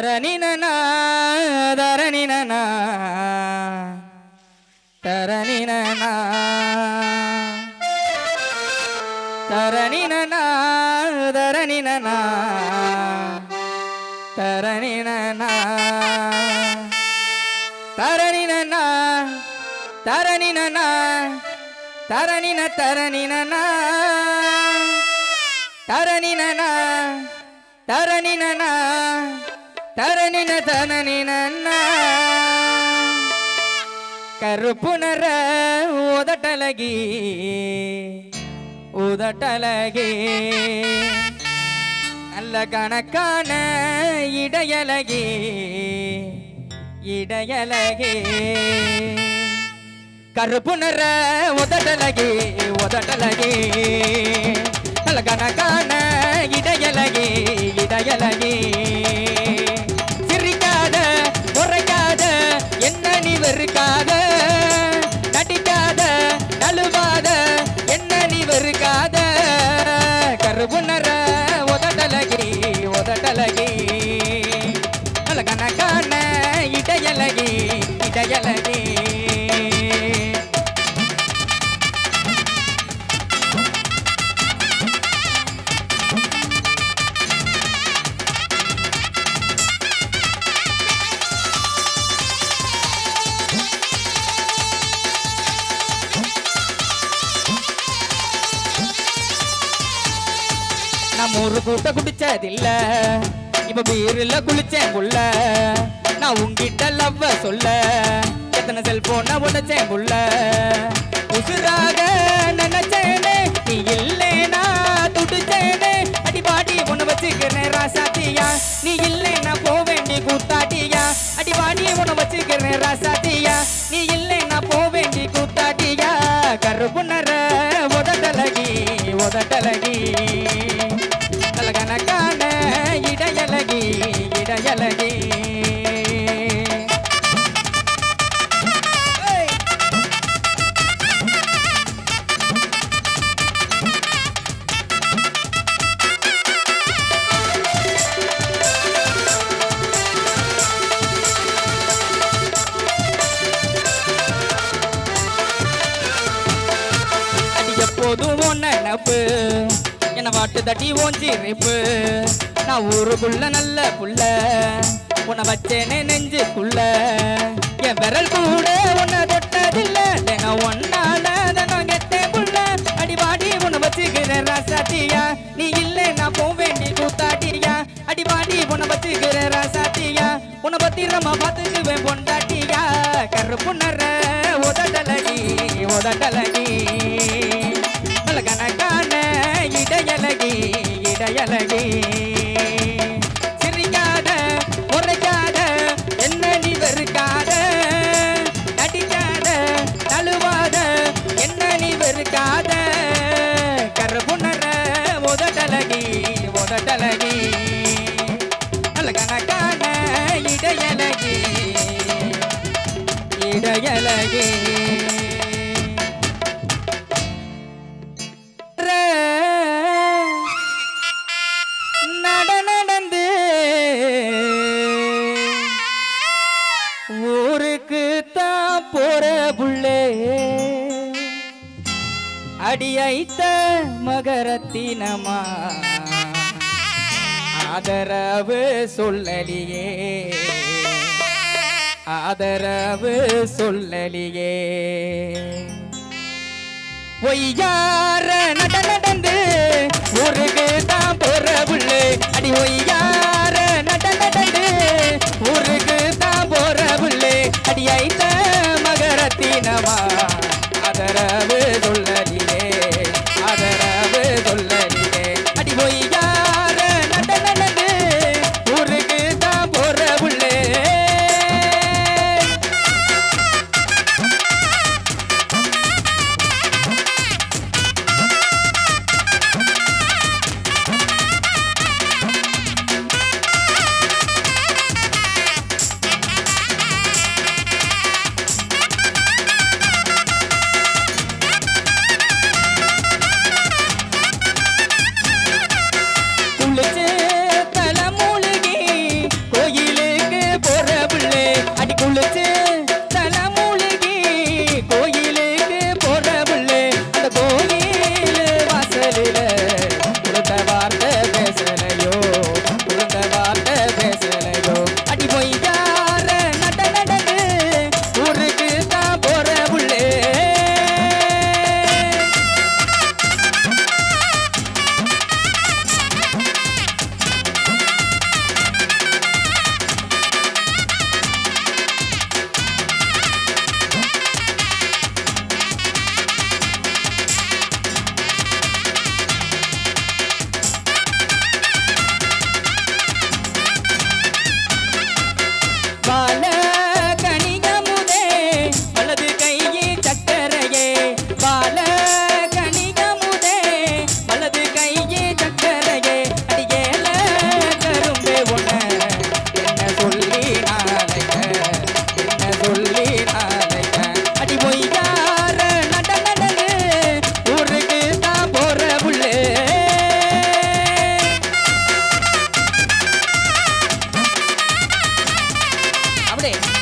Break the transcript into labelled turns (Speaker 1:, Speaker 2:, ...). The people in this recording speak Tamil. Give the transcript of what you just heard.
Speaker 1: தரணினா தரணினா தரணினா தரணினா தரணினா தரணினா தரணினா தரணினா தரணின தரணினா தரணினா தரணினா தரணின தனனினா கருப்பு நிற உதட்டலகி உதட்டலகி நல்ல கணக்கான இடையலகி இடையலகி கருப்பு நிற உதட்டலகி உதட்டலகி நல்ல கணக்கான இடையலகி இடையலகி இடையலகி நான் ஒரு கூட்ட குடிச்சதில்ல. இப்ப பீரில் குளிச்சேன் குள்ள நான் உங்கிட்ட லவ்வ சொல்ல. எத்தனை செல்போன உடச்சேன் புள்ள. உசுராக நினைச்சேனே நீ இல்லைனா துடிச்சேனே. அடி பாடி உன்னை வச்சுக்கிறேன் ராசாத்தியா. நீ இல்லைனா போவேண்டி கூத்தாட்டியா. அடி பாடி உன்னை வச்சுக்கிறேன் ராசாத்தியா. நீ இல்லைனா போவேண்டி கூத்தாட்டியா. கருப்பு நினப்பு என்ன வாட்டு தட்டி ஓஞ்சிருப்பு நான் ஊருக்குள்ள நல்ல புள்ள. உன்னை வச்சேனே நெஞ்சுக்குள்ள. என் விரல் கூட உன்னை தொட்டதில்ல. தினம் ஒன்னால நான் கெட்டேன் புள்ள. அடி உன்னை வச்சுக்கிறேன் ராசாத்தியா. நீ இல்லை நான் போக வேண்டி கூத்தாட்டியா. அடிபாடி உன்னை வச்சுக்கிறேன் ராசாத்தியா. உன்னை பத்திரமா பார்த்துக்குவேன் பொண்டாட்டியா. கருப்பு நர உதட்டலகி உதட்டலகி இடையலகி நட நடந்து ஊருக்கு தான் போற புள்ளே. அடியைத்த மகரத்தினமா? ஆதரவு சொல்லலியே. ஆதரவு சொல்லலியே. ஒய்யார நட நடந்து ஊருக்கு தான் போற புள்ளு. அடி ஒய்யார hombre.